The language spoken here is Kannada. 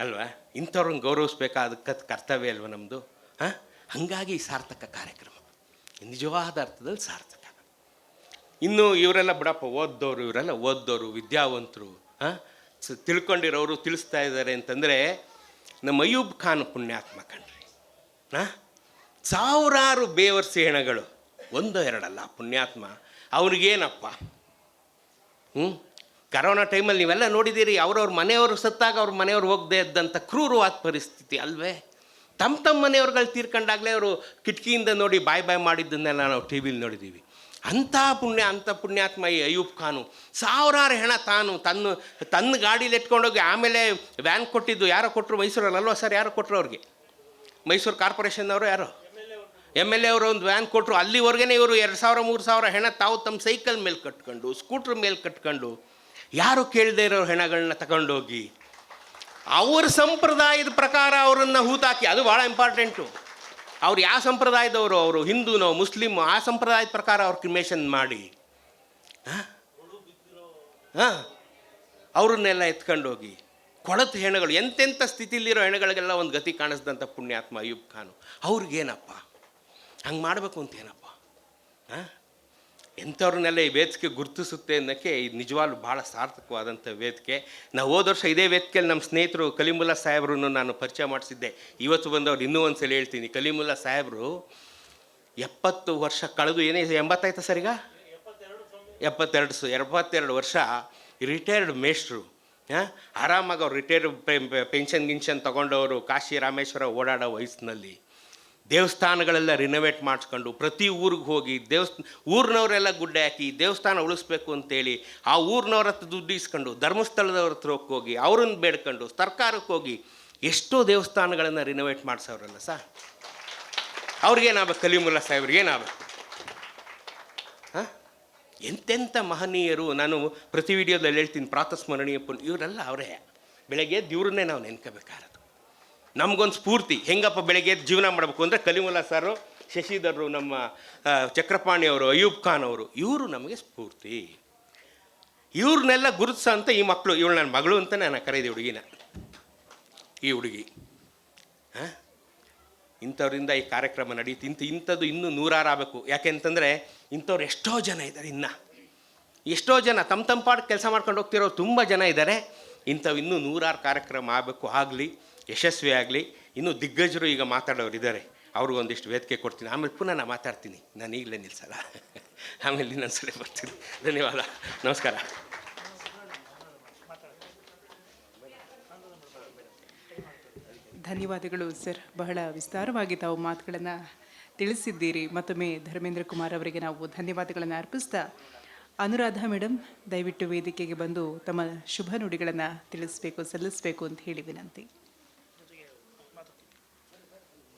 ಅಲ್ವಾ? ಇಂಥವ್ರನ್ನ ಗೌರವಿಸ್ಬೇಕಾದ ಕರ್ತವ್ಯ ಅಲ್ವಾ ನಮ್ಮದು ಹಾಂ? ಹಾಗಾಗಿ ಸಾರ್ಥಕ ಕಾರ್ಯಕ್ರಮ. ನಿಜವಾದ ಅರ್ಥದಲ್ಲಿ ಸಾರ್ಥಕ. ಇನ್ನು ಇವರೆಲ್ಲ ಬಿಡಪ್ಪ ಓದ್ದೋರು ಇವರೆಲ್ಲ ಓದ್ದೋರು ವಿದ್ಯಾವಂತರು, ಹಾಂ? ತಿಳ್ಕೊಂಡಿರೋರು ತಿಳಿಸ್ತಾ ಇದ್ದಾರೆ ಅಂತಂದರೆ ನಮ್ಮ ಅಯೂಬ್ ಖಾನ್ ಪುಣ್ಯಾತ್ಮ ಕಣ್ರಿ. ಹಾಂ? ಸಾವಿರಾರು ಬೇವರ್ಸಿ ಹೆಣಗಳು ಒಂದು ಎರಡಲ್ಲ ಪುಣ್ಯಾತ್ಮ. ಅವ್ರಿಗೇನಪ್ಪ? ಹ್ಞೂ ಕರೋನಾ ಟೈಮಲ್ಲಿ ನೀವೆಲ್ಲ ನೋಡಿದ್ದೀರಿ, ಅವ್ರವ್ರ ಮನೆಯವರು ಸತ್ತಾಗ ಅವ್ರ ಮನೆಯವ್ರು ಹೋಗದೆ ಇದ್ದಂಥ ಕ್ರೂರವಾದ ಪರಿಸ್ಥಿತಿ ಅಲ್ವೇ? ತಮ್ಮ ತಮ್ಮ ಮನೆಯವ್ರುಗಳು ತೀರ್ಕೊಂಡಾಗಲೇ ಅವರು ಕಿಟಕಿಯಿಂದ ನೋಡಿ ಬಾಯ್ ಬಾಯ್ ಮಾಡಿದ್ದನ್ನೆಲ್ಲ ನಾವು ಟಿ ವಿಲಿ ನೋಡಿದ್ದೀವಿ. ಅಂಥ ಪುಣ್ಯ, ಅಂಥ ಪುಣ್ಯಾತ್ಮ ಈ ಅಯೂಬ್ ಖಾನು. ಸಾವಿರಾರು ಹೆಣ ತಾನು ತನ್ನ ತನ್ನ ಗಾಡೀಲಿ ಎತ್ಕೊಂಡೋಗಿ ಆಮೇಲೆ ವ್ಯಾನ್ ಕೊಟ್ಟಿದ್ದು ಯಾರೋ ಕೊಟ್ಟರು ಮೈಸೂರಲ್ಲಿ ಅಲ್ವಾ ಸರ್? ಯಾರೋ ಕೊಟ್ಟರು ಅವ್ರಿಗೆ? ಮೈಸೂರು ಕಾರ್ಪೊರೇಷನ್ನವರು ಯಾರೋ? ಎಂ ಎಲ್ ಎ ಅವರು ಒಂದು ವ್ಯಾನ್ ಕೊಟ್ಟರು ಅಲ್ಲಿವರೆಗೇ ಇವರು ಎರಡು ಸಾವಿರ, ಮೂರು ಸಾವಿರ ಹೆಣ ತಾವು ತಮ್ಮ ಸೈಕಲ್ ಮೇಲೆ ಕಟ್ಕೊಂಡು, ಸ್ಕೂಟ್ರ್ ಮೇಲೆ ಕಟ್ಕೊಂಡು ಯಾರು ಕೇಳದೇ ಇರೋ ಹೆಣಗಳನ್ನ ತಗೊಂಡೋಗಿ ಅವ್ರ ಸಂಪ್ರದಾಯದ ಪ್ರಕಾರ ಅವರನ್ನು ಹೂತಾಕಿ, ಅದು ಭಾಳ ಇಂಪಾರ್ಟೆಂಟು ಅವ್ರು ಯಾವ ಸಂಪ್ರದಾಯದವರು? ಅವರು ಹಿಂದೂನೋ, ಮುಸ್ಲಿಮ್, ಆ ಸಂಪ್ರದಾಯದ ಪ್ರಕಾರ ಅವ್ರು ಕ್ರಿಮೇಷನ್ ಮಾಡಿ ಹಾಂ ಅವ್ರನ್ನೆಲ್ಲ ಎತ್ಕೊಂಡೋಗಿ, ಕೊಳತು ಹೆಣಗಳು, ಎಂತೆಂಥ ಸ್ಥಿತಿಯಲ್ಲಿರೋ ಹೆಣಗಳಿಗೆಲ್ಲ ಒಂದು ಗತಿ ಕಾಣಿಸ್ದಂಥ ಪುಣ್ಯಾತ್ಮ ಅಯ್ಯೂಬ್ ಖಾನು. ಅವ್ರಿಗೇನಪ್ಪ? ಹಂಗೆ ಮಾಡಬೇಕು ಅಂತ ಏನಪ್ಪ? ಹಾಂ ಎಂಥವ್ರನ್ನೆಲ್ಲ ಈ ವೇದಿಕೆ ಗುರುತಿಸುತ್ತೆ ಅನ್ನೋಕ್ಕೆ ಇದು ನಿಜವಾಗ್ಲೂ ಭಾಳ ಸಾರ್ಥಕವಾದಂಥ ವೇದಿಕೆ. ನಾವು ಹೋದ ವರ್ಷ ಇದೇ ವೇದಿಕೆಯಲ್ಲಿ ನಮ್ಮ ಸ್ನೇಹಿತರು ಕಲಿಮುಲ್ಲಾ ಸಾಹೇಬ್ರನ್ನು ನಾನು ಪರಿಚಯ ಮಾಡಿಸಿದ್ದೆ. ಇವತ್ತು ಬಂದವ್ರು ಇನ್ನೂ ಒಂದು ಸಲ ಹೇಳ್ತೀನಿ. ಕಲಿಮುಲ್ಲಾ ಸಾಹೇಬರು ಎಪ್ಪತ್ತು ವರ್ಷ ಕಳೆದು ಏನೇ ಎಂಬತ್ತಾಯ್ತಾ ಸರ್ ಈಗ? ಎಪ್ಪತ್ತೆರಡು ಸು, ಎಪ್ಪತ್ತೆರಡು ವರ್ಷ ರಿಟೈರ್ಡ್ ಮೇಷ್ಟ್ರು. ಹಾಂ, ಆರಾಮಾಗಿ ಅವ್ರು ರಿಟೈರ್ಡ್ ಪೆನ್ಷನ್ ಗಿನ್ಷನ್ ತೊಗೊಂಡವರು ಕಾಶಿ ರಾಮೇಶ್ವರ ಓಡಾಡೋ ವಯಸ್ಸಿನಲ್ಲಿ. ದೇವಸ್ಥಾನಗಳೆಲ್ಲ ರಿನೋವೇಟ್ ಮಾಡಿಸ್ಕೊಂಡು ಪ್ರತಿ ಊರಿಗೆ ಹೋಗಿ ದೇವಸ್ಥಾನ ಊರಿನವರೆಲ್ಲ ಗುಡ್ಡೆ ಹಾಕಿ ದೇವಸ್ಥಾನ ಉಳಿಸ್ಬೇಕು ಅಂತೇಳಿ ಆ ಊರಿನವ್ರ ಹತ್ರ ದುಡ್ಡು ಇಸ್ಕೊಂಡು ಧರ್ಮಸ್ಥಳದವ್ರ ಹತ್ರ ಹೋಗಿ ಅವ್ರನ್ನ ಬೇಡ್ಕೊಂಡು ಸರ್ಕಾರಕ್ಕೆ ಹೋಗಿ ಎಷ್ಟೋ ದೇವಸ್ಥಾನಗಳನ್ನು ರಿನೋವೇಟ್ ಮಾಡಿಸೋರಲ್ಲ ಸರ್ ಅವ್ರಿಗೇನಾಗಬೇಕು? ಕಲಿಮುಲ್ಲ ಸಾಹೇಬ್ರಿಗೆ ಏನಾಗಬೇಕು? ಹಾಂ? ಎಂತೆಂಥ ಮಹನೀಯರು ನಾನು ಪ್ರತಿ ವಿಡಿಯೋದಲ್ಲಿ ಹೇಳ್ತೀನಿ, ಪ್ರಾತಸ್ಮರಣೀಯ ಇವರೆಲ್ಲ ಅವರೇ. ಬೆಳಗ್ಗೆ ದೇವ್ರನ್ನೇ ನಾವು ನೆನ್ಕೋಬೇಕಾರದು ನಮಗೊಂದು ಸ್ಫೂರ್ತಿ. ಹೆಂಗಪ್ಪ ಬೆಳಗ್ಗೆ ಎದ್ದು ಜೀವನ ಮಾಡಬೇಕು ಅಂದರೆ ಕಲಿಮುಲ್ಲಾ ಸಾರು, ಶಶಿಧರರು ನಮ್ಮ ಚಕ್ರಪಾಣಿ ಅವರು ಅಯೂಬ್ ಖಾನ್ ಅವರು, ಇವರು ನಮಗೆ ಸ್ಫೂರ್ತಿ. ಇವ್ರನ್ನೆಲ್ಲ ಗುರುತಿಸ ಅಂತ ಈ ಮಕ್ಕಳು ಇವಳು ನನ್ನ ಮಗಳು ಅಂತ ನಾನು ಕರೆಯಿದೆ ಹುಡುಗಿನ. ಈ ಹುಡುಗಿ. ಹಾಂ ಇಂಥವ್ರಿಂದ ಈ ಕಾರ್ಯಕ್ರಮ ನಡೀತು. ಇಂಥ, ಇಂಥದ್ದು ಇನ್ನೂ ನೂರಾರು ಆಗಬೇಕು. ಯಾಕೆಂತಂದರೆ ಇಂಥವ್ರು ಎಷ್ಟೋ ಜನ ಇದ್ದಾರೆ ಇನ್ನು. ಎಷ್ಟೋ ಜನ ತಮ್ಮ ತಮ್ಮ ಕೆಲಸ ಮಾಡ್ಕೊಂಡು ಹೋಗ್ತಿರೋ ತುಂಬ ಜನ ಇದ್ದಾರೆ ಇಂಥವು ಇನ್ನೂ ನೂರಾರು ಕಾರ್ಯಕ್ರಮ ಆಗಬೇಕು, ಆಗಲಿ. ಯಶಸ್ವಿ ಆಗಲಿ ಇನ್ನೂ ದಿಗ್ಗಜರು ಈಗ ಮಾತಾಡೋರು ಇದ್ದಾರೆ ಅವ್ರಿಗೊಂದಿಷ್ಟು ವೇದಿಕೆ ಕೊಡ್ತೀನಿ. ಆಮೇಲೆ ಪುನಃ ನಾನು ಮಾತಾಡ್ತೀನಿ. ನಾನು ಈಗಲೇ ನಿಲ್ಸಲ್ಲ. ಆಮೇಲೆ ಇನ್ನೊಂದ್ಸಲ ಬರ್ತೀನಿ. ಧನ್ಯವಾದ. ನಮಸ್ಕಾರ. ಧನ್ಯವಾದಗಳು, ಸರ್. ಬಹಳ ವಿಸ್ತಾರವಾಗಿ ತಾವು ಮಾತುಗಳನ್ನು ತಿಳಿಸಿದ್ದೀರಿ. ಮತ್ತೊಮ್ಮೆ ಧರ್ಮೇಂದ್ರ ಕುಮಾರ್ ಅವರಿಗೆ ನಾವು ಧನ್ಯವಾದಗಳನ್ನು ಅರ್ಪಿಸ್ತಾ ಅನುರಾಧ ಮೇಡಮ್ ದಯವಿಟ್ಟು ವೇದಿಕೆಗೆ ಬಂದು ತಮ್ಮ ಶುಭ ನುಡಿಗಳನ್ನು ತಿಳಿಸಬೇಕು, ಸಲ್ಲಿಸಬೇಕು ಅಂತ ಹೇಳಿ ವಿನಂತಿ.